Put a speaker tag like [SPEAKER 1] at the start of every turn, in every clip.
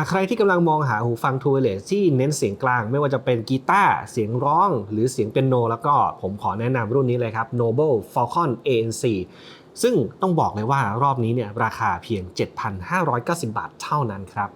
[SPEAKER 1] ากใครที่กำลังมองหาหูฟังทูเลสที่เน้นเสียงกลาง ไม่ว่าจะเป็นกีตาร์เสียงร้อง หรือเสียงเปียโน แล้วก็ผมขอแนะนำรุ่นนี้เลยครับ Noble Falcon ANC ซึ่งต้องบอกเลยว่ารอบนี้เนี่ยราคาเพียง 7,590 บาทเท่านั้นครับ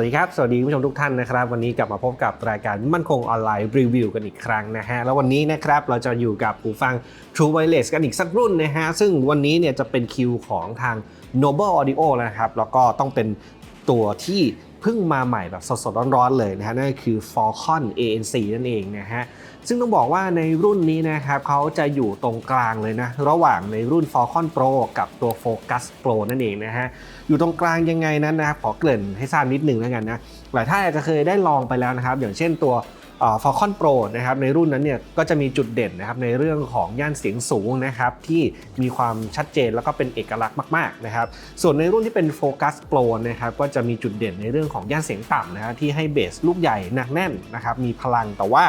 [SPEAKER 1] วัสดีครับ สวัสดีผู้ชมทุกท่านนะครับ วันนี้กลับมาพบกับรายการมั่นคงออนไลน์รีวิวกันอีกครั้งนะฮะ แล้ววันนี้นะครับเราจะอยู่กับหูฟัง True Wireless กันอีกสักรุ่นนะฮะ ซึ่งวันนี้เนี่ยจะเป็นคิวของทาง Noble Audio นะครับ แล้วก็ต้องเป็นตัวที่เพิ่งมาใหม่แบบสดๆร้อนๆเลยนะฮะ นั่นก็คือ Falcon ANC นั่นเองนะฮะ ซึ่งต้องบอกว่าในรุ่นนี้นะครับเขาจะอยู่ตรงกลางเลยนะ ระหว่างในรุ่น Falcon Pro กับตัว Focus Pro นั่นเองนะฮะ อยู่ตรงกลางยังไงนั้นนะครับขอเกริ่นให้ทราบนิดหนึ่งแล้วกันนะ หลายท่านอาจจะเคยได้ลองไปแล้วนะครับ อย่างเช่นตัว เอ่อ Falcon Pro นะครับในรุ่นนั้นเนี่ยก็จะมีจุดเด่นนะครับในเรื่องของย่านเสียงสูงนะครับที่มีความชัดเจนแล้วก็เป็นเอกลักษณ์มากๆนะครับส่วนในรุ่นที่เป็น Focus Pro นะครับก็จะมีจุดเด่นในเรื่องของย่านเสียงต่ำนะครที่ให้เบสลูกใหญ่หนักแน่นนะครับมีพลังแต่ว่า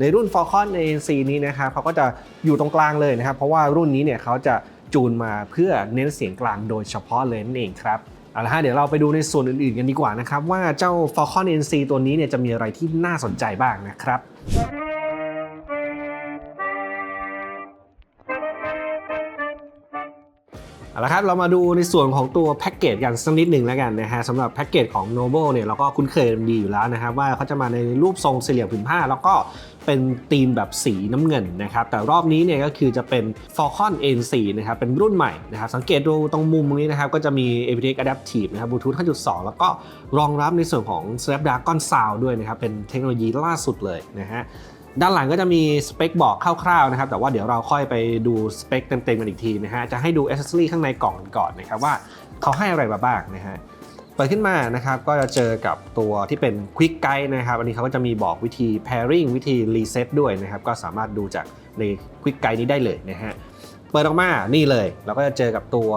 [SPEAKER 1] ในรุ่น Falcon ANC นี้นะครับเขาก็จะอยู่ตรงกลางเลยนะครับเพราะว่ารุ่นนี้เนี่ยเขาจะจูนมาเพื่อเน้นเสียงกลางโดยเฉพาะเลยนั่นเองครับ เอาละฮะเดี๋ยวเราไปดูในส่วนอื่นๆกันดีกว่านะครับ ว่าเจ้า Falcon NC ตัวนี้เนี่ยจะมีอะไรที่น่าสนใจบ้างนะครับ เอาละครับเรามาดูในส่วนของตัวแพ็กเกจกันสักนิดหนึ่งแล้วกันนะฮะสำหรับแพ็กเกจของ Noble เนี่ยเราก็คุ้นเคยดีอยู่แล้วนะครับว่าเขาจะมาในรูปทรงสี่เหลี่ยมผืนผ้า แล้วก็เป็นธีมแบบสีน้ำเงินนะครับแต่รอบนี้เนี่ยก็คือจะเป็น Falcon N4 นะครับเป็นรุ่นใหม่นะครับสังเกตดูตรงมุมตรงนี้นะครับก็จะมี aptX Adaptive นะครับ Bluetooth 5.2 แล้วก็รองรับในส่วนของ Snapdragon Sound ด้วยนะครับเป็นเทคโนโลยีล่าสุดเลยนะฮะ ด้านหลังก็จะมีสเปคบอกคร่าวๆนะครับ แต่ว่าเดี๋ยวเราค่อยไปดูสเปคเต็มๆกันอีกทีนะฮะ จะให้ดูอ c เซสซอรีข้างในกล่องก่อนนะครับว่าเขาให้อะไรมาบ้างนะฮะ เปิดขึ้นมานะครับก็จะเจอกับตัวที่เป็น Quick Guide นะครับ อันนี้เขาก็จะมีบอกวิธี pairing วิธี reset ด้วยนะครับ ก็สามารถดูจากใน Quick Guide นี้ได้เลยนะฮะ เปิดออกมา นี่เลย เราก็จะเจอกับตัว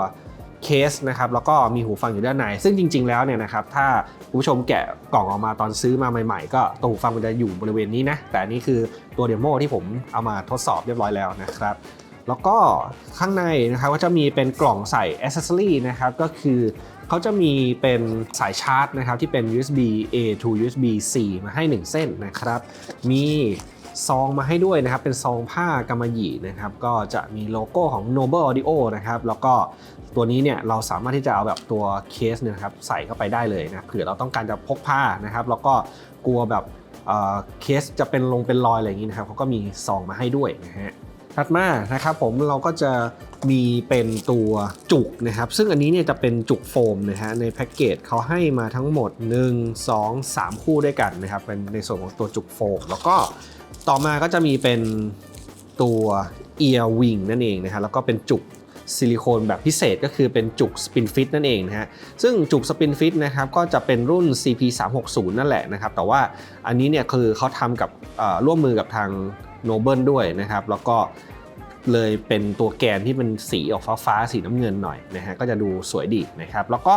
[SPEAKER 1] เคสนะครับแล้วก็มีหูฟังอยู่ด้านใน ซึ่งจริง ๆ แล้วเนี่ยนะครับถ้าผู้ชมแกะกล่องออกมาตอนซื้อมาใหม่ๆ ก็ตัวหูฟังมันจะอยู่บริเวณนี้นะแต่นี่คือตัวเดโมที่ผมเอามาทดสอบเรียบร้อยแล้วนะครับแล้วก็ข้างในนะครับก็จะมีเป็นกล่องใส่อ c เซสซอรีนะครับก็คือเขาจะมีเป็นสายชาร์จนะครับที่เป็น USB A to USB C มาให้ 1 เส้นนะครับมีซองมาให้ด้วยนะครับเป็นซองผ้ากำมะหยี่นะครับก็จะมีโลโก้ของ Noble Audio นะครับแล้วก็ ตัวนี้เนี่ยเราสามารถที่จะเอาแบบตัวเคสเนี่ยนะครับใส่เข้าไปได้เลยนะเผื่อเราต้องการจะพกผ้านะครับ แล้วก็กลัวแบบเเคสจะเป็นลงเป็นรอยอะไรอย่างนี้นะครับเขาก็มีซองมาให้ด้วยนะฮะถัดมานะครับผมเราก็จะมีเป็นตัวจุกนะครับ ซึ่งอันนี้เนี่ยจะเป็นจุกโฟมนะฮะในแพ็กเกจเขาให้มาทั้งหมด 1 2 3 คู่ด้วยกันนะครับเป็นในส่วนของตัวจุกโฟม แล้วก็ต่อมาก็จะมีเป็นตัวเอียร์วิงนั่นเองนะฮะแล้วก็เป็นจุก ซิลิโคนแบบพิเศษก็คือเป็นจุกสปินฟิตนั่นเองนะฮะซึ่งจุกสปินฟิตนะครับก็จะเป็นรุ่น CP 3 6 0นั่นแหละนะครับแต่ว่าอันนี้เนี่ยคือเขาทำกับร่วมมือกับทางโนเบิลด้วยนะครับแล้วก็เลยเป็นตัวแกนที่เป็นสีออกฟ้าฟ้าๆสีน้ำเงินหน่อยนะฮะก็จะดูสวยดีนะครับแล้วก็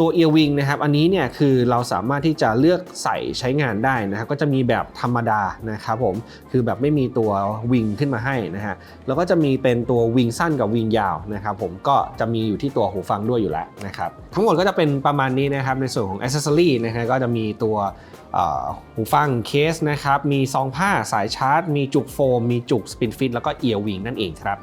[SPEAKER 1] ตัวเอียร์วิงนะครับอันนี้เนี่ยคือเราสามารถที่จะเลือกใส่ใช้งานได้นะครับก็จะมีแบบธรรมดานะครับผมคือแบบไม่มีตัววิงขึ้นมาให้นะฮะแล้วก็จะมีเป็นตัววิงสั้นกับวิงยาวนะครับผมก็จะมีอยู่ที่ตัวหูฟังด้วยอยู่แล้วนะครับทั้งหมดก็จะเป็นประมาณนี้นะครับในส่วนของอ c เซสซอรีนะฮะก็จะมีตัวหูฟังเคสนะครับมีซองผ้าสายชาร์จ มีจุกโฟม มีจุกสปินฟิตแล้วก็เอียร์วิงนั่นเองครับ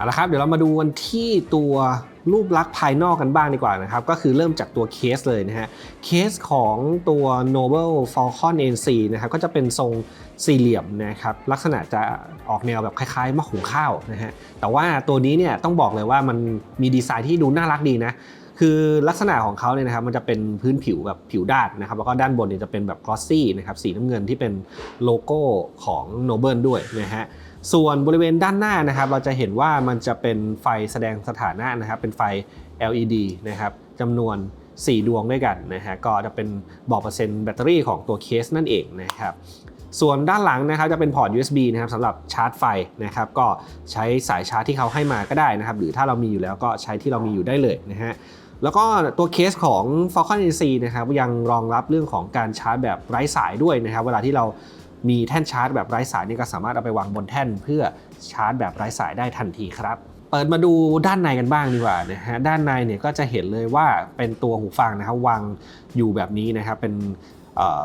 [SPEAKER 1] เอาละครับเดี๋ยวเรามาดูกันที่ตัวรูปลักษณ์ภายนอกกันบ้างดีกว่านะครับ ก็คือเริ่มจากตัวเคสเลยนะฮะ เคสของตัว Noble Falcon NC นะครับก็จะเป็นทรงสี่เหลี่ยมนะครับลักษณะจะออกแนวแบบคล้ายๆมะหุงข้าวนะฮะแต่ว่าตัวนี้เนี่ยต้องบอกเลยว่ามันมีดีไซน์ที่ดูน่ารักดีนะคือลักษณะของเขาเนี่ยนะครับมันจะเป็นพื้นผิวแบบผิวด้านนะครับแล้วก็ด้านบนเนี่ยจะเป็นแบบกลอสซี่นะครับสีน้ำเงินที่เป็นโลโก้ของ Noble ด้วยนะฮะ ส่วนบริเวณด้านหน้านะครับ เราจะเห็นว่ามันจะเป็นไฟแสดงสถานะนะครับ เป็นไฟ LED นะครับจำนวน 4 ดวงด้วยกันนะฮะก็จะเป็นบอกเปอร์เซ็นต์แบตเตอรี่ของตัวเคสนั่นเองนะครับส่วนด้านหลังนะครับจะเป็นพอร์ต USB นะครับสำหรับชาร์จไฟนะครับก็ใช้สายชาร์จที่เขาให้มาก็ได้นะครับ หรือถ้าเรามีอยู่แล้วก็ใช้ที่เรามีอยู่ได้เลยนะฮะแล้วก็ตัวเคสของ Falcon AC นะครับยังรองรับเรื่องของการชาร์จแบบไร้สายด้วยนะครับ เวลาที่เรา มีแท่นชาร์จแบบไร้สายนี่ก็สามารถเอาไปวางบนแท่น เพื่อชาร์จแบบไร้สายได้ทันทีครับเปิดมาดูด้านในกันบ้างดีกว่านะฮะด้านในเนี่ยก็จะเห็นเลยว่าเป็นตัวหูฟังนะครับวางอยู่แบบนี้นะครับเป็น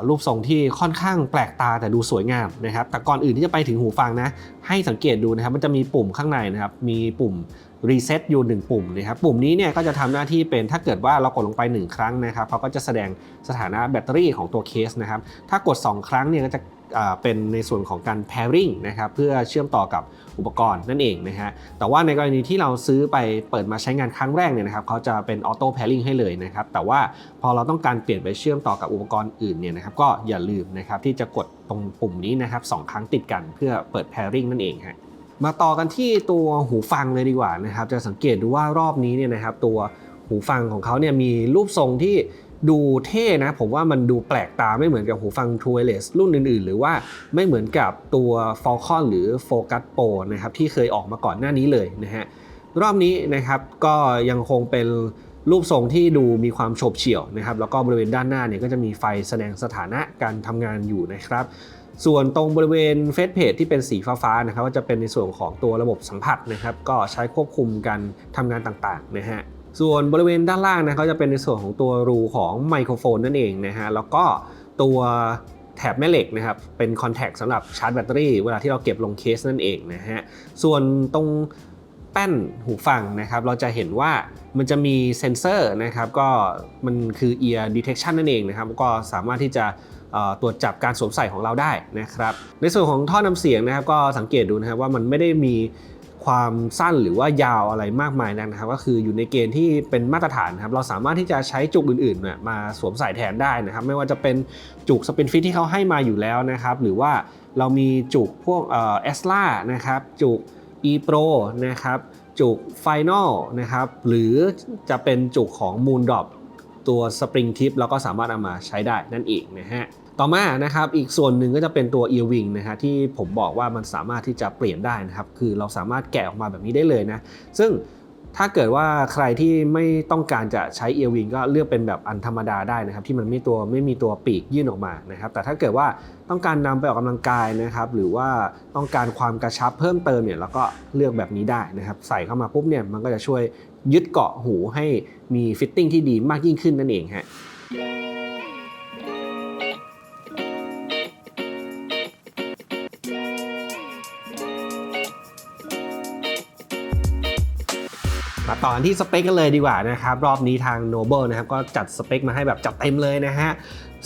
[SPEAKER 1] รูปทรงที่ค่อนข้างแปลกตาแต่ดูสวยงามนะครับแต่ก่อนอื่นที่จะไปถึงหูฟังนะให้สังเกตดูนะครับมันจะมีปุ่มข้างในนะครับมีปุ่ม รีเซ็ตอยู่หนึ่งปุ่มนะครับปุ่มนี้เนี่ยก็จะทำหน้าที่เป็นถ้าเกิดว่าเรากดลงไป 1 ครั้งนะครับเขาก็จะแสดงสถานะแบตเตอรี่ของตัวเคสนะครับถ้ากด 2 ครั้งเนี่ยก็จะเป็นในส่วนของการ pairing นะครับเพื่อเชื่อมต่อกับอุปกรณ์นั่นเองนะฮะแต่ว่าในกรณีที่เราซื้อไปเปิดมาใช้งานครั้งแรกเนี่ยนะครับเขาจะเป็นออโต้แพ r ริงให้เลยนะครับแต่ว่าพอเราต้องการเปลี่ยนไปเชื่อมต่อกับอุปกรณ์อื่นเนี่ยนะครับก็อย่าลืมนะครับที่จะกดตรงปุ่มนี้นะครับสองครั้งติดกันเพื่อเปิดแพ r ริงนั่นเองฮะ มาต่อกันที่ตัวหูฟังเลยดีกว่านะครับ จะสังเกตดูว่ารอบนี้เนี่ยนะครับ ตัวหูฟังของเขาเนี่ยมีรูปทรงที่ดูเท่นะ ผมว่ามันดูแปลกตาไม่เหมือนกับหูฟัง True Wireless รุ่นอื่นๆ หรือว่าไม่เหมือนกับตัว Falcon หรือ Focus Pro นะครับที่เคยออกมาก่อนหน้านี้เลยนะฮะรอบนี้นะครับก็ยังคงเป็นรูปทรงที่ดูมีความโฉบเฉี่ยวนะครับแล้วก็บริเวณด้านหน้าเนี่ยก็จะมีไฟแสดงสถานะการทำงานอยู่นะครับ ส่วนตรงบริเวณเฟซเพจที่เป็นสีฟ้าๆนะครับก็จะเป็นในส่วนของตัวระบบสัมผัสนะครับก็ใช้ควบคุมการทำงานต่างๆนะฮะส่วนบริเวณด้านล่างนะก็จะเป็นในส่วนของตัวรูของไมโครโฟนนั่นเองนะฮะแล้วก็ตัวแถบแม่เหล็กนะครับเป็นคอนแทคสำหรับชาร์จแบตเตอรี่เวลาที่เราเก็บลงเคสนั่นเองนะฮะส่วนตรงแป้นหูฟังนะครับเราจะเห็นว่ามันจะมีเซ็นเซอร์นะครับก็มันคือ ear detection นั่นเองนะครับก็สามารถที่จะ ตรวจจับการสวมใส่ของเราได้นะครับ ในส่วนของท่อนำเสียงนะครับ ก็สังเกตดูนะครับว่ามันไม่ได้มีความสั้นหรือว่ายาวอะไรมากมายนักนะครับ ก็คืออยู่ในเกณฑ์ที่เป็นมาตรฐานครับ เราสามารถที่จะใช้จุกอื่นๆเนี่ยมาสวมใส่แทนได้นะครับ ไม่ว่าจะเป็นจุกสปินฟิตที่เขาให้มาอยู่แล้วนะครับ หรือว่าเรามีจุกพวกเอสล่านะครับ จุก e pro นะครับ จุก Final นะครับ หรือจะเป็นจุกของ Moon Drop ตัว Spring Tip แล้วก็สามารถเอามาใช้ได้นั่นเองนะฮะ ต่อมานะครับอีกส่วนหนึ่งก็จะเป็นตัว Earwing นะฮะที่ผมบอกว่ามันสามารถที่จะเปลี่ยนได้นะครับ คือเราสามารถแกะออกมาแบบนี้ได้เลยนะ ซึ่งถ้าเกิดว่าใครที่ไม่ต้องการจะใช้ Earwing ก็เลือกเป็นแบบอันธรรมดาได้นะครับ ที่มันไม่ตัวไม่มีตัวปีกยื่นออกมานะครับ แต่ถ้าเกิดว่าต้องการนำไปออกกำลังกายนะครับ หรือว่าต้องการความกระชับเพิ่มเติมเนี่ยเราก็เลือกแบบนี้ได้นะครับ ใส่เข้ามาปุ๊บเนี่ยมันก็จะช่วยยึดเกาะหูให้มีฟิตติ้งที่ดีมากยิ่งขึ้นนั่นเองฮะ ต่อนที่สเปคกันเลยดีกว่านะครับรอบนี้ทาง Noble นะครับก็จัดสเปคมาให้แบบจัดเต็มเลยนะฮะ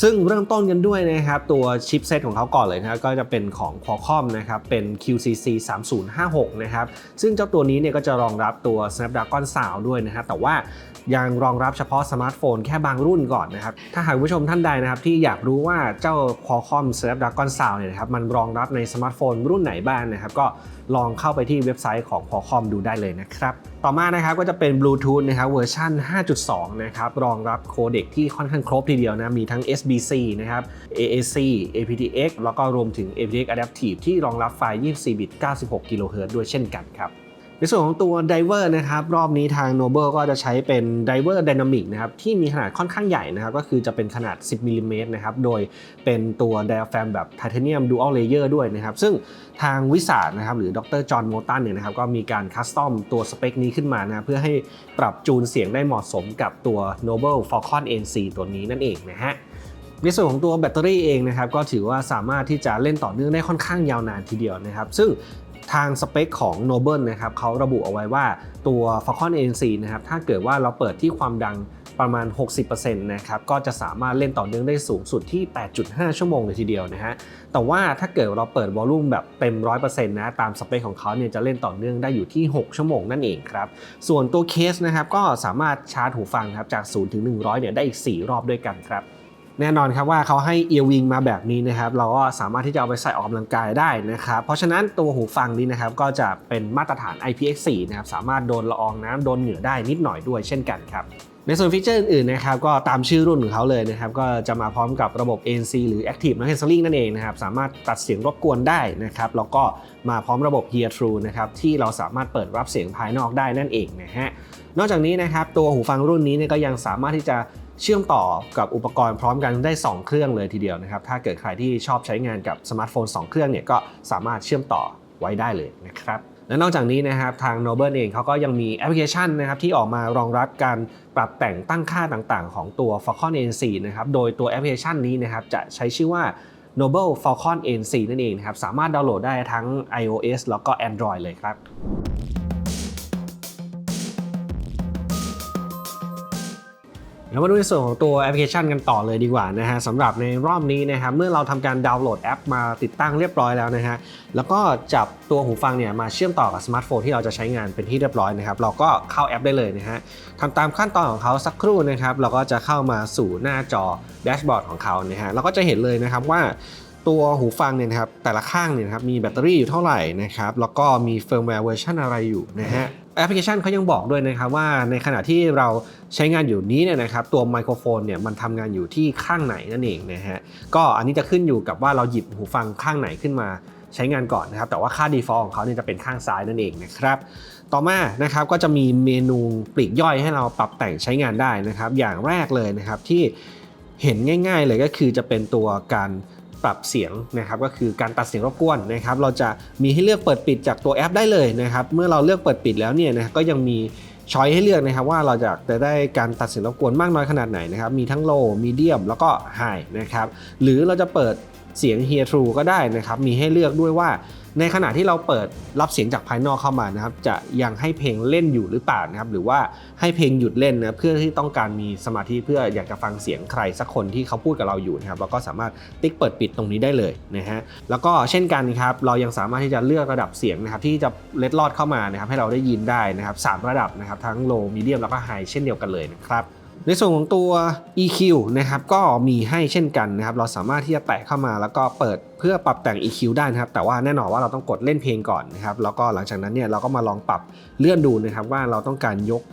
[SPEAKER 1] ซึ่งเริ่มต้นกันด้วยนะครับตัวชิปเซตของเขาก่อนเลยนะก็จะเป็นของ Qualcomm นะครับเป็น QCC 3056นะครับซึ่งเจ้าตัวนี้เนี่ยก็จะรองรับตัว Snapdragon Sound ด้วยนะครับแต่ว่ายังรองรับเฉพาะสมาร์ทโฟนแค่บางรุ่นก่อนนะครับถ้าหากผู้ชมท่านใดนะครับที่อยากรู้ว่าเจ้า Qualcomm Snapdragon Sound เนี่ยนะครับมันรองรับในสมาร์ทโฟนรุ่นไหนบ้างนะครับก็ ลองเข้าไปที่เว็บไซต์ของ Qualcomm ดูได้เลยนะครับ ต่อมานะครับก็จะเป็น Bluetooth นะครับเวอร์ชัน5.2 นะครับรองรับโคเด็กที่ค่อนข้างครบทีเดียวนะมีทั้ง SBC นะครับ AAC aptX แล้วก็รวมถึง aptX Adaptive ที่รองรับไฟล์ 24 บิต 96 กิโลเฮิรตซ์ด้วยเช่นกันครับ ในส่วนของตัวไดเวอร์นะครับรอบนี้ทาง Noble ก็จะใช้เป็นไดเวอร์ Dynamic นะครับที่มีขนาดค่อนข้างใหญ่นะครับก็คือจะเป็นขนาด 10มิลลิเมตรนะครับโดยเป็นตัว diaphragm แบบ Titanium Dual Layer ด้วยนะครับซึ่งทางวิสาดนะครับหรือดรจอห์นโมตันเนี่ยนะครับก็มีการคัสตอมตัวสเปคนี้ขึ้นมานะเพื่อให้ปรับจูนเสียงได้เหมาะสมกับตัว Noble Falcon NC ตัวนี้นั่นเองนะฮะในส่วนของตัวแบตเตอรี่เองนะครับก็ถือว่าสามารถที่จะเล่นต่อเนื่องได้ค่อนข้างยาวนานทีเดียวนะครับ ซึ่ง ทางสเปคของ Noble นะครับเขาระบุเอาไว้ว่าตัว Falcon ANC นะครับถ้าเกิดว่าเราเปิดที่ความดังประมาณ 60%นะครับก็จะสามารถเล่นต่อเนื่องได้สูงสุดที่ 8.5 ชั่วโมงเลยทีเดียวนะฮะแต่ว่าถ้าเกิดเราเปิดวอลลุ่มแบบเต็ม 100%นะตามสเปคของเขาเนี่ยจะเล่นต่อเนื่องได้อยู่ที่ 6 ชั่วโมงนั่นเองครับส่วนตัวเคสนะครับก็สามารถชาร์จหูฟังครับจาก 0 ถึง 100เนี่ยได้อีก 4 รอบด้วยกันครับ แน่นอนครับว่าเขาให้เอียร์วิงมาแบบนี้นะครับเราก็สามารถที่จะเอาไปใส่ออกกำลังกายได้นะครับเพราะฉะนั้นตัวหูฟังนี้นะครับก็จะเป็นมาตรฐาน IPX4 นะครับสามารถโดนละอองน้ำโดนเหงื่อได้นิดหน่อยด้วยเช่นกันครับในส่วนฟีเจอร์อื่นๆนะครับก็ตามชื่อรุ่นของเขาเลยนะครับก็จะมาพร้อมกับระบบ ANC หรือ Active Noise Cancelling นั่นเองนะครับสามารถตัดเสียงรบกวนได้นะครับแล้วก็มาพร้อมระบบ Hear True นะครับที่เราสามารถเปิดรับเสียงภายนอกได้นั่นเองนะฮะนอกจากนี้นะครับตัวหูฟังรุ่นนี้นก็ยังสามารถที่จะ เชื่อมต่อกับอุปกรณ์พร้อมกันได้ 2 เครื่องเลยทีเดียวนะครับ ถ้าเกิดใครที่ชอบใช้งานกับสมาร์ทโฟน 2 เครื่องเนี่ยก็สามารถเชื่อมต่อไว้ได้เลยนะครับและนอกจากนี้นะครับทาง Noble เองเขาก็ยังมีแอปพลิเคชันนะครับที่ออกมารองรับการปรับแต่งตั้งค่าต่างๆ ของตัว Falcon ANC นะครับโดยตัวแอปพลิเคชันนี้นะครับจะใช้ชื่อว่า Noble Falcon ANC นั่นเองนะครับสามารถดาวน์โหลดได้ทั้ง iOS แล้วก็ Android เลยครับ แล้วมาดูในส่วนของตัวแอปพลิเคชันกันต่อเลยดีกว่านะฮะสำหรับในรอบนี้นะครับเมื่อเราทำการดาวน์โหลดแอปมาติดตั้งเรียบร้อยแล้วนะฮะแล้วก็จับตัวหูฟังเนี่ยมาเชื่อมต่อกับสมาร์ทโฟนที่เราจะใช้งานเป็นที่เรียบร้อยนะครับเราก็เข้าแอปได้เลยนะฮะทำตามขั้นตอนของเขาสักครู่นะครับเราก็จะเข้ามาสู่หน้าจอแดชบอร์ดของเขานะฮะเราก็จะเห็นเลยนะครับว่าตัวหูฟังเนี่ยนะครับแต่ละข้างเนี่ยครับมีแบตเตอรี่อยู่เท่าไหร่นะครับแล้วก็มีเฟิร์มแวร์เวอร์ชันอะไรอยู่นะฮะ แอปพลิเคชันเขายังบอกด้วยนะครับว่าในขณะที่เราใช้งานอยู่นี้เนี่ยนะครับตัวไมโครโฟนเนี่ยมันทำงานอยู่ที่ข้างไหนนั่นเองนะฮะก็อันนี้จะขึ้นอยู่กับว่าเราหยิบหูฟังข้างไหนขึ้นมาใช้งานก่อนนะครับแต่ว่าค่า default ของเขาเนี่ยจะเป็นข้างซ้ายนั่นเองนะครับต่อมานะครับก็จะมีเมนูปลีกย่อยให้เราปรับแต่งใช้งานได้นะครับ อย่างแรกเลยนะครับที่เห็นง่าย ๆ เลยก็คือจะเป็นตัวการ ปรับเสียงนะครับก็คือการตัดเสียงรบกวนนะครับเราจะมีให้เลือกเปิดปิดจากตัวแอปได้เลยนะครับเมื่อเราเลือกเปิดปิดแล้วเนี่ยนะก็ยังมีช้อยให้เลือกนะครับว่าเราจะจะได้การตัดเสียงรบกวนมากน้อยขนาดไหนนะครับมีทั้งโลมีเดียมแล้วก็ไฮนะครับหรือเราจะเปิดเสียง hear true ก็ได้นะครับมีให้เลือกด้วยว่า ในขณะที่เราเปิดรับเสียงจากภายนอกเข้ามานะครับ จะยังให้เพลงเล่นอยู่หรือเปล่านะครับ หรือว่าให้เพลงหยุดเล่นนะเพื่อที่ต้องการมีสมาธิเพื่ออยากจะฟังเสียงใครสักคนที่เขาพูดกับเราอยู่นะครับเราก็สามารถติ๊กเปิดปิดตรงนี้ได้เลยนะฮะแล้วก็เช่นกันครับเรายังสามารถที่จะเลือกระดับเสียงนะครับ ที่จะเล็ดลอดเข้ามานะครับ ให้เราได้ยินได้นะครับสามระดับนะครับ ทั้ง low medium แล้วก็ high เช่นเดียวกันเลยนะครับ ในส่วนของตัว EQ นะครับก็มีให้เช่นกันนะครับเราสามารถที่จะแตะเข้ามาแล้วก็เปิดเพื่อปรับแต่ง EQ ได้นะครับแต่ว่าแน่นอนว่าเราต้องกดเล่นเพลงก่อนนะครับแล้วก็หลังจากนั้นเนี่ยเราก็มาลองปรับเลื่อนดูนะครับว่าเราต้องการยก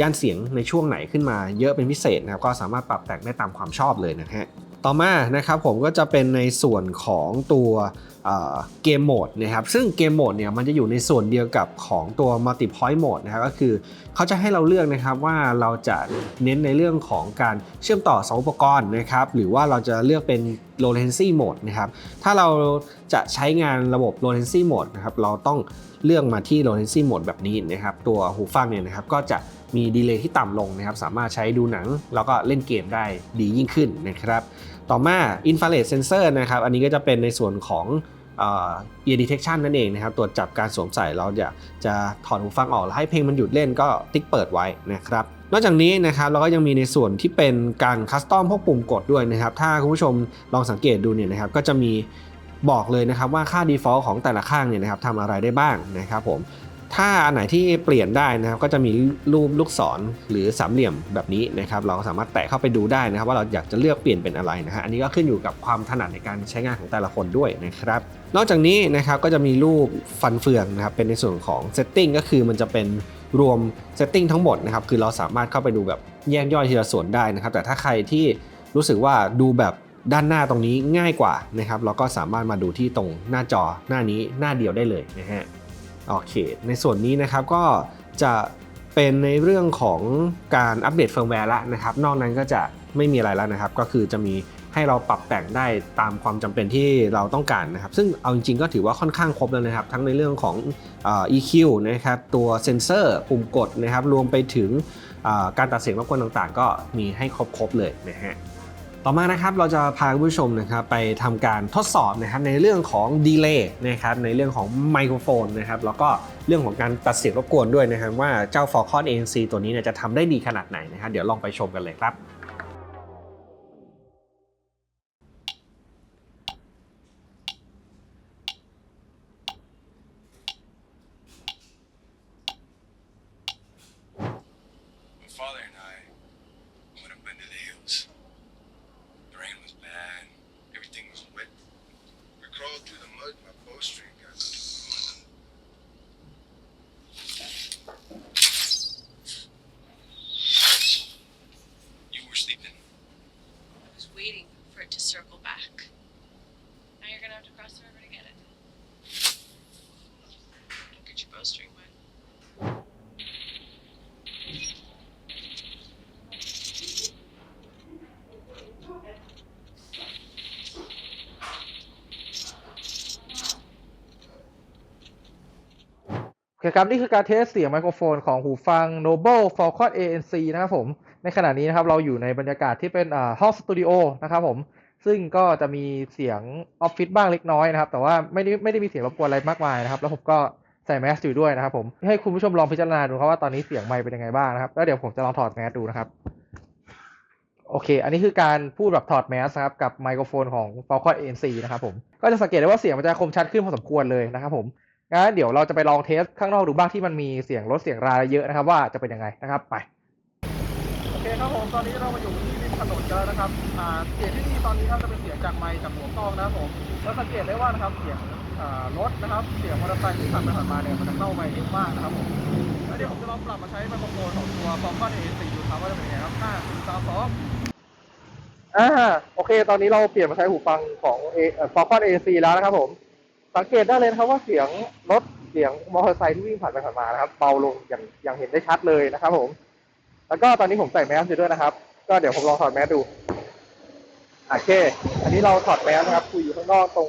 [SPEAKER 1] ย่านเสียงในช่วงไหนขึ้นมาเยอะเป็นพิเศษนะครับก็สามารถปรับแต่งได้ตามความชอบเลยนะฮะ ต่อมานะครับผมก็จะเป็นในส่วนของตัวเกมโหมดนะครับซึ่งเกมโหมดเนี่ยมันจะอยู่ในส่วนเดียวกับของตัว multi point mode นะครับก็คือเขาจะให้เราเลือกนะครับว่าเราจะเน้นในเรื่องของการเชื่อมต่อสองอุปกรณ์นะครับหรือว่าเราจะเลือกเป็น low latency mode นะครับถ้าเราจะใช้งานระบบ low latency mode นะครับเราต้องเลือกมาที่ low latency mode แบบนี้นะครับตัวหูฟังเนี่ยนะครับก็จะมีดีเลย์ที่ต่ำลงนะครับสามารถใช้ดูหนังแล้วก็เล่นเกมได้ดียิ่งขึ้นนะครับ ต่อมา infrared sensor นะครับอันนี้ก็จะเป็นในส่วนของเอ่อ ear detection นั่นเองนะครับตรวจจับการสวมใส่เราจะจะถอดหูฟังออกแล้วให้เพลงมันหยุดเล่นก็ติ๊กเปิดไว้นะครับนอกจากนี้นะครับเราก็ยังมีในส่วนที่เป็นการคัสตอมพวกปุ่มกดด้วยนะครับ ถ้าคุณผู้ชมลองสังเกตดูเนี่ยนะครับก็จะมีบอกเลยนะครับว่าค่า default ของแต่ละข้างเนี่ยนะครับทำอะไรได้บ้างนะครับผม ถ้าอันไหนที่เปลี่ยนได้นะครับก็จะมีรูปลูกศรหรือสามเหลี่ยมแบบนี้นะครับเราก็สามารถแตะเข้าไปดูได้นะครับว่าเราอยากจะเลือกเปลี่ยนเป็นอะไรนะฮะอันนี้ก็ขึ้นอยู่กับความถนัดในการใช้งานของแต่ละคนด้วยนะครับนอกจากนี้นะครับก็จะมีรูปฟันเฟืองนะครับเป็นในส่วนของ setting ก็คือมันจะเป็นรวม setting ทั้งหมดนะครับคือเราสามารถเข้าไปดูแบบแยกย่อยทีละส่วนได้นะครับแต่ถ้าใครที่รู้สึกว่าดูแบบด้านหน้าตรงนี้ง่ายกว่านะครับเราก็สามารถมาดูที่ตรงหน้าจอหน้านี้หน้าเดียวได้เลยนะฮะ โอเค ในส่วนนี้นะครับก็จะเป็นในเรื่องของการอัปเดตเฟิร์มแวร์แล้วนะครับ นอกนั้นก็จะไม่มีอะไรแล้วนะครับ ก็คือจะมีให้เราปรับแต่งได้ตามความจำเป็นที่เราต้องการนะครับ ซึ่งเอาจริงๆก็ถือว่าค่อนข้างครบแล้วนะครับ ทั้งในเรื่องของอ EQ นะครับ ตัวเซนเซอร์ปุ่มกดนะครับ รวมไปถึงการตัดเสียงรบกวนต่างๆ ก็มีให้ครบๆเลยนะฮะ ต่อมานะครับเราจะพาคุณผู้ชมนะครับไปทำการทดสอบนะครับในเรื่องของดีเลย์นะครับในเรื่องของไมโครโฟนนะครับแล้วก็เรื่องของการตัดเสียงรบกวนด้วยนะครับว่าเจ้า Falcon ANC ตัวนี้เนี่ยจะทำได้ดีขนาดไหนนะครับเดี๋ยวลองไปชมกันเลยครับ
[SPEAKER 2] was waiting for it to circle back. Now you're gonna have to cross the river to get it.
[SPEAKER 3] Don't get
[SPEAKER 4] your bowstring wet. ครับนี่คือการเทสเสียงไมโครโฟนของหูฟัง Noble Falcon ANC นะครับผม ในขณะนี้นะครับเราอยู่ในบรรยากาศที่เป็นห้องสตูดิโอนะครับผมซึ่งก็จะมีเสียงออฟฟิศบ้างเล็กน้อยนะครับ แต่ว่าไม่ได้ไม่ได้มีเสียงรบกวนอะไรมากมายนะครับ แล้วผมก็ใส่แมสอยู่ด้วยนะครับผมให้คุณผู้ชมลองพิจารณาดูครับว่าตอนนี้เสียงไมค์เป็นยังไงบ้างนะครับ แล้วเดี๋ยวผมจะลองถอดแมสดูนะครับ โอเค อันนี้คือการพูดแบบถอดแมสนะครับกับไมโครโฟนของ Falcon NC นะครับผมก็จะสังเกตได้ว่าเสียงมันจะคมชัดขึ้นพอสมควรเลยนะครับผมงั้นเดี๋ยวเราจะไปลองเทสข้างนอกดูบ้างที่มันมีเสียงรถเสียงราเยอะนะครับ ว่าจะเป็นยังไงนะครับไป ครับผมตอนนี้เรามาอยู่ที่ริมถนนกันแล้วนะครับอ่าเสียงที่นี่ตอนนี้ครับจะเป็นเสียงจากไมค์จากหัวกล้องนะครับผมแล้วสังเกตได้ว่านะครับเสียงอ่ารถนะครับเสียงมอเตอร์ไซค์ที่ผ่านไปผ่านมาเนี่ยมันจะเข้าไมค์เยอะมากนะครับผมแล้วเดี๋ยวผมจะลองปรับมาใช้ไมโครโฟนของตัว Falcon A4 ดูครับว่าจะเป็นยังไงครับห้าสี่สามสองอ่าโอเค ตอนนี้เราเปลี่ยนมาใช้หูฟังของเอเอ่อ Falcon A4 แล้วนะครับผมสังเกตได้เลยนะครับว่าเสียงรถเสียงมอเตอร์ไซค์ที่วิ่งผ่านไปผ่านมานะครับเบาลงอย่างอย่างเห็นได้ชัดเลยนะครับผม แล้วก็ตอนนี้ผมใส่แมสอยู่ด้วยนะครับ ก็เดี๋ยวผมลองถอดแมสดูโอเค อันนี้เราถอดแมสนะครับคุยอยู่ข้างนอกตรง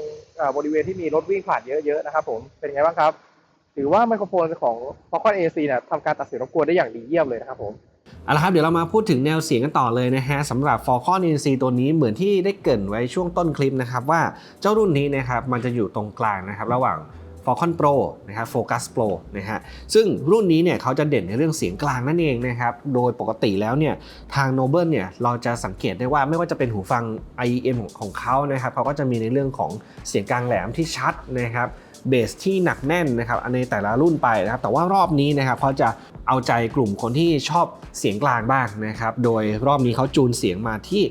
[SPEAKER 4] บริเวณที่มีรถวิ่งผ่านเยอะๆนะครับ ผมเป็นไงบ้างครับ ถือว่าไมโครโฟนของ Falcon AC เนี่ยทำการตัดเสียงรบกวนได้อย่างดีเยี่ยมเลยนะครับผม
[SPEAKER 1] เอาละครับเดี๋ยวเรามาพูดถึงแนวเสียงกันต่อเลยนะฮะสำหรับ Falcon NC ตัวนี้เหมือนที่ได้เกรินไว้ช่วงต้นคลิปนะครับว่าเจ้ารุ่นนี้นะครับมันจะอยู่ตรงกลางนะครับ ระหว่าง Falcon Pro นะครับ Focus Pro นะฮะซึ่งรุ่นนี้เนี่ยเขาจะเด่นในเรื่องเสียงกลางนั่นเองนะครับโดยปกติแล้วเนี่ยทาง Noble เนี่ยเราจะสังเกตได้ว่าไม่ว่าจะเป็นหูฟัง IEM ของของเขานะครับเขาก็จะมีในเรื่องของเสียงกลางแหลมที่ชัดนะครับเบสที่หนักแน่นนะครับในแต่ละรุ่นไปนะครับแต่ว่ารอบนี้นะครับเขาจะเอาใจกลุ่มคนที่ชอบเสียงกลางบ้างนะครับโดยรอบนี้เขาจูนเสียงมาที่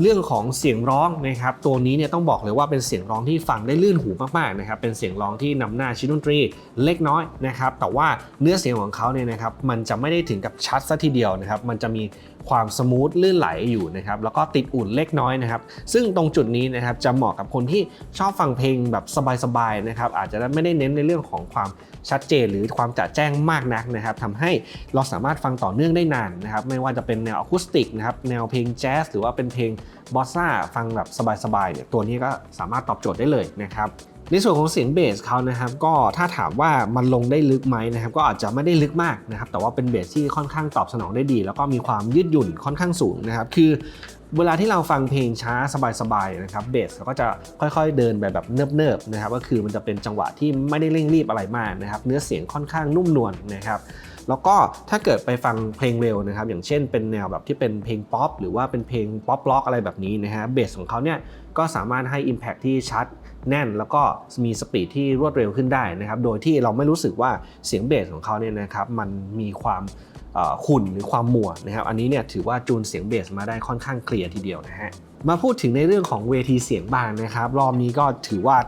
[SPEAKER 1] เรื่องของเสียงร้องนะครับตัวนี้เนี่ยต้องบอกเลยว่าเป็นเสียงร้องที่ฟังได้ลื่นหูมากๆนะครับเป็นเสียงร้องที่นำหน้าชิ้นดนตรีเล็กน้อยนะครับแต่ว่าเนื้อเสียงของเขาเนี่ยนะครับมันจะไม่ได้ถึงกับชัดซะทีเดียวนะครับมันจะมีความสมูทลื่นไหลอยู่นะครับแล้วก็ติดอุ่นเล็กน้อยนะครับซึ่งตรงจุดนี้นะครับจะเหมาะกับคนที่ชอบฟังเพลงแบบสบายๆนะครับอาจจะไม่ได้เน้นในเรื่องของความชัดเจนหรือความจัดแจ้งมากนักนะครับทำให้เราสามารถฟังต่อเนื่องได้นานนะครับไม่ว่าจะเป็นแนวอะคูสติกนะครับแนวเพลงแจ๊สหรือว่าเป็นเพลงบอสซ่าฟังแบบสบายๆเนี่ยตัวนี้ก็สามารถตอบโจทย์ได้เลยนะครับในส่วนของเสียงเบสเขานะครับก็ถ้าถามว่ามันลงได้ลึกไหมนะครับก็อาจจะไม่ได้ลึกมากนะครับแต่ว่าเป็นเบสที่ค่อนข้างตอบสนองได้ดี แล้วก็มีความยืดหยุ่นค่อนข้างสูงนะครับคือเวลาที่เราฟังเพลงช้าสบายๆนะครับเบสก็จะค่อยๆเดินไปแบบเนิบๆนะครับก็คือมันจะเป็นจังหวะที่ไม่ได้เร่งรีบอะไรมากนะครับเนื้อเสียงค่อนข้างนุ่มนวลนะครับ แล้วก็ถ้าเกิดไปฟังเพลงเร็วนะครับ อย่างเช่นเป็นแนวแบบที่เป็นเพลงป๊อปหรือว่าเป็นเพลงป๊อปล็อกอะไรแบบนี้นะฮะเบสของเขาเนี่ยก็สามารถให้ Impact ที่ชัดแน่นแล้วก็มีสปีดที่รวดเร็วขึ้นได้นะครับ โดยที่เราไม่รู้สึกว่าเสียงเบสของเขาเนี่ยนะครับมันมีความขุ่นหรือความหมัวนะครับ อันนี้เนี่ยถือว่าจูนเสียงเบสมาได้ค่อนข้างเคลียร์ทีเดียวนะฮะ มาพูดถึงในเรื่องของเวทีเสียงบ้างนะครับ รอบนี้ก็ถือว่า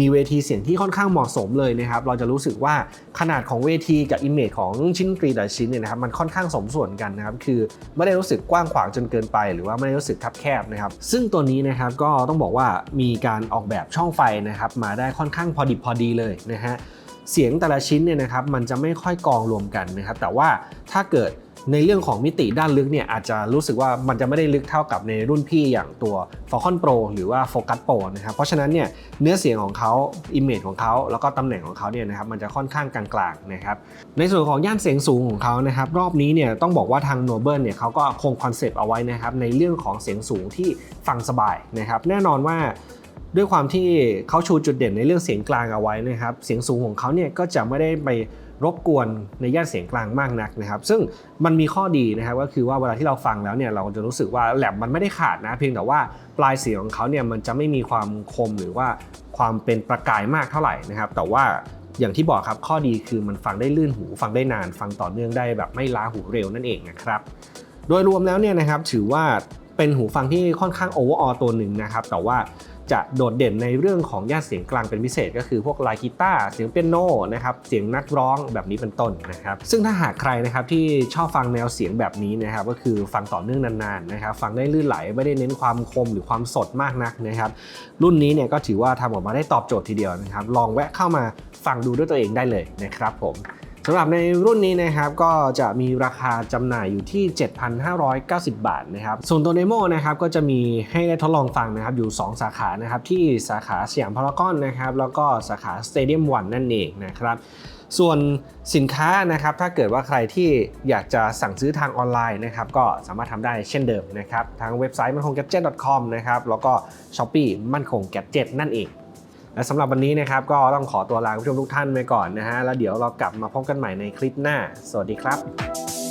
[SPEAKER 1] มีเวทีเสียงที่ค่อนข้างเหมาะสมเลยนะครับ เราจะรู้สึกว่าขนาดของเวทีกับอิมเมจของชิ้นตรีแต่ชิ้นเนี่ยนะครับมันค่อนข้างสมส่วนกันนะครับ คือไม่ได้รู้สึกกว้างขวางจนเกินไป หรือว่าไม่ได้รู้สึกคับแคบนะครับ ซึ่งตัวนี้นะครับก็ต้องบอกว่ามีการออกแบบช่องไฟนะครับ มาได้ค่อนข้างพอดิบพอดีเลยนะฮะเสียงแต่ละชิ้นเนี่ยนะครับมันจะไม่ค่อยกองรวมกันนะครับ แต่ว่าถ้าเกิด ในเรื่องของมิติด้านลึกเนี่ยอาจจะรู้สึกว่ามันจะไม่ได้ลึกเท่ากับในรุ่นพี่อย่างตัว Falcon Pro หรือว่า Focus Pro นะครับเพราะฉะนั้นเนี่ยเนื้อเสียงของเขา Image ของเขาแล้วก็ตำแหน่งของเขาเนี่ยนะครับมันจะค่อนข้างกลางๆนะครับในส่วนของย่านเสียงสูงของเขานะครับรอบนี้เนี่ยต้องบอกว่าทาง Noble เนี่ยเขาก็คงคอนเซปต์เอาไว้นะครับในเรื่องของเสียงสูงที่ฟังสบายนะครับแน่นอนว่าด้วยความที่เขาชูจุดเด่นในเรื่องเสียงกลางเอาไว้นะครับเสียงสูงของเขาเนี่ยก็จะไม่ได้ไป รบกวนในย่านเสียงกลางมากนักนะครับ ซึ่งมันมีข้อดีนะครับก็คือว่าเวลาที่เราฟังแล้วเนี่ยเราจะรู้สึกว่าแหลมมันไม่ได้ขาดนะ เพียงแต่ว่าปลายเสียงของเขาเนี่ยมันจะไม่มีความคมหรือว่าความเป็นประกายมากเท่าไหร่นะครับ แต่ว่าอย่างที่บอกครับข้อดีคือมันฟังได้ลื่นหูฟังได้นาน ฟังต่อเนื่องได้แบบไม่ล้าหูเร็วนั่นเองนะครับ โดยรวมแล้วเนี่ยนะครับถือว่าเป็นหูฟังที่ค่อนข้างโอเวอร์ออตัวหนึ่งนะครับ แต่ว่า จะโดดเด่นในเรื่องของย่านเสียงกลางเป็นพิเศษ ก็คือพวกลายกีตาร์เสียงเปียโนนะครับเสียงนักร้องแบบนี้เป็นต้นนะครับซึ่งถ้าหากใครนะครับที่ชอบฟังแนวเสียงแบบนี้นะครับก็คือฟังต่อเนื่องนานๆนะครับฟังได้ลื่นไหลไม่ได้เน้นความคมหรือความสดมากนักนะครับรุ่นนี้เนี่ยก็ถือว่าทำออกมาได้ตอบโจทย์ทีเดียวนะครับลองแวะเข้ามาฟังดูด้วยตัวเองได้เลยนะครับผม สำหรับในรุ่นนี้นะครับก็จะมีราคาจำหน่ายอยู่ที่ 7,590 บาทนะครับส่วนตัวเดโมนะครับก็จะมีให้ได้ทดลองฟังนะครับอยู่ 2 สาขานะครับที่สาขาสยามพารากอนนะครับแล้วก็สาขาสเตเดียมวันนั่นเองนะครับส่วนสินค้านะครับถ้าเกิดว่าใครที่อยากจะสั่งซื้อทางออนไลน์นะครับก็สามารถทำได้เช่นเดิมนะครับทางเว็บไซต์มั่นคงแกจ g a d g e t com นะครับแล้วก็ s h o p e e มั่นคง gadget นั่นเอง และสำหรับวันนี้นะครับก็ต้องขอตัวลาคุณผู้ชมทุกท่านไปก่อนนะฮะแล้วเดี๋ยวเรากลับมาพบกันใหม่ในคลิปหน้า สวัสดีครับ